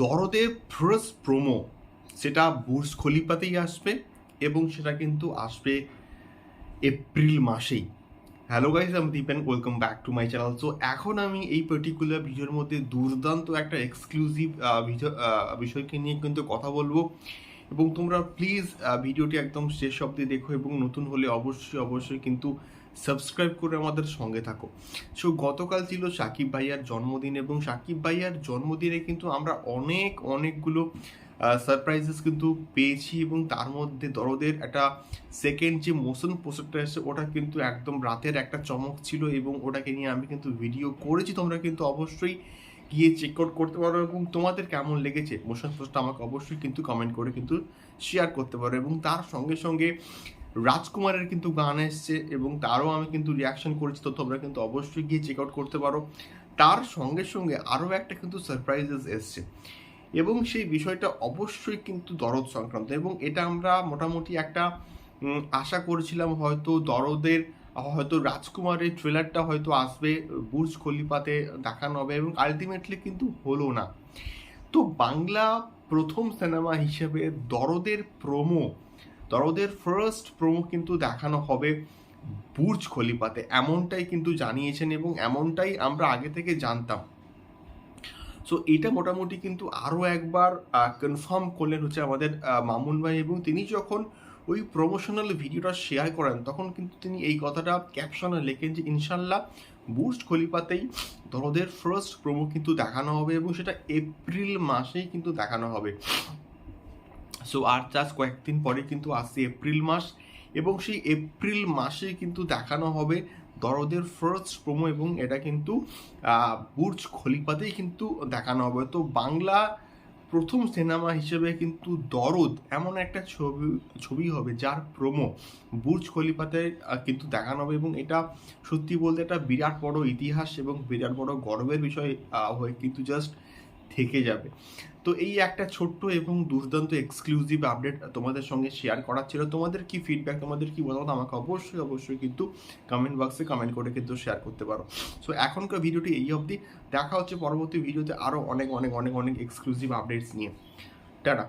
দরদে ফ্রস promo সেটা Burj খলিপাতেই আসবে এবং সেটা কিন্তু আসবে এপ্রিল মাসেই। হ্যালো গাইজ আমি Dipen welcome back to my channel so এখন আমি এই পার্টিকুলার ভিডিওর মধ্যে দুর্দান্ত একটা এক্সক্লুসিভ বিষয়কে নিয়ে কিন্তু কথা বলব। এবং তোমরা প্লিজ ভিডিওটি একদম শেষ অবধি দেখো এবং নতুন হলে অবশ্যই অবশ্যই কিন্তু সাবস্ক্রাইব করে আমাদের সঙ্গে থাকো। সো গতকাল ছিল সাকিব ভাইয়ার জন্মদিন এবং সাকিব ভাইয়ার জন্মদিনে কিন্তু আমরা অনেক, অনেকগুলো সারপ্রাইজেস কিন্তু পেয়েছি এবং তার মধ্যে দরদের একটা সেকেন্ড যে মোশন পোস্টারটা এসেছে ওটা কিন্তু একদম রাতের একটা চমক ছিল এবং ওটাকে নিয়ে আমি কিন্তু ভিডিও করেছি। তোমরা কিন্তু অবশ্যই গিয়ে চেক আউট করতে পারো এবং তোমাদের কেমন লেগেছে? মোশন পোস্টটা আমাকে অবশ্যই কিন্তু কমেন্ট করে কিন্তু শেয়ার করতে পারো এবং তার সঙ্গে সঙ্গে রাজকুমারের কিন্তু গান এসছে এবং তারও আমি কিন্তু রিয়াকশন করেছি, তো তোমরা কিন্তু অবশ্যই গিয়ে চেক আউট করতে পারো। তার সঙ্গে সঙ্গে আরও একটা কিন্তু সারপ্রাইজেস এসছে এবং সেই বিষয়টা অবশ্যই কিন্তু দরদ সংক্রান্ত এবং এটা আমরা মোটামুটি একটা আশা করেছিলাম হয়তো দরদের হয়তো রাজকুমারের ট্রেলারটা হয়তো আসবে, বুর্জ খলিফাতে দেখানো হবে এবং আলটিমেটলি কিন্তু হলো না। তো বাংলা প্রথম সিনেমা হিসেবে দরদের প্রোমো দরদের ফার্স্ট প্রোমো কিন্তু দেখানো হবে বুর্জ খলিফাতে, এমনটাই কিন্তু জানিয়েছেন এবং এমনটাই আমরা আগে থেকে জানতাম। সো এটা মোটামুটি কিন্তু আরও একবার কনফার্ম করলেন হচ্ছে আমাদের মামুন ভাই এবং তিনি যখন ওই প্রমোশনাল ভিডিওটা শেয়ার করেন, তখন কিন্তু তিনি এই কথাটা ক্যাপশনে লেখেন যে, ইনশাল্লাহ বুস্ট খলিফাতেই দরদের ফার্স্ট প্রোমো কিন্তু দেখানো হবে এবং সেটা এপ্রিল মাসেই কিন্তু দেখানো হবে। সো আর জাস্ট কয়েকদিন পরে কিন্তু আসছে এপ্রিল মাস এবং সেই এপ্রিল মাসে কিন্তু দেখানো হবে দরদের ফার্স্ট প্রোমো এবং এটা কিন্তু বুর্জ খলিফাতেই কিন্তু দেখানো হবে। তো বাংলা প্রথম সিনেমা হিসেবে কিন্তু দরদ এমন একটা ছবি ছবি হবে যার প্রোমো বুর্জ খলিফাতে কিন্তু দেখানো হবে এবং এটা সত্যি বলতে একটা বিরাট বড় ইতিহাস এবং বিরাট বড় গর্বের বিষয় হয় হয়ে কিন্তু জাস্ট থেকে যাবে। তো এই একটা ছোট্ট এবং দুর্দান্ত এক্সক্লুসিভ আপডেট তোমাদের সঙ্গে শেয়ার করার ছিল। তোমাদের কি ফিডব্যাক তোমাদের কি মতামত আমাকে অবশ্যই অবশ্যই কিন্তু কমেন্ট বক্সে কমেন্ট করে কিন্তু শেয়ার করতে পারো। সো এখনকার ভিডিওটি এই অবধি। দেখা হচ্ছে পরবর্তী ভিডিওতে আরও অনেক অনেক অনেক অনেক এক্সক্লুসিভ আপডেটস নিয়ে। টাটা।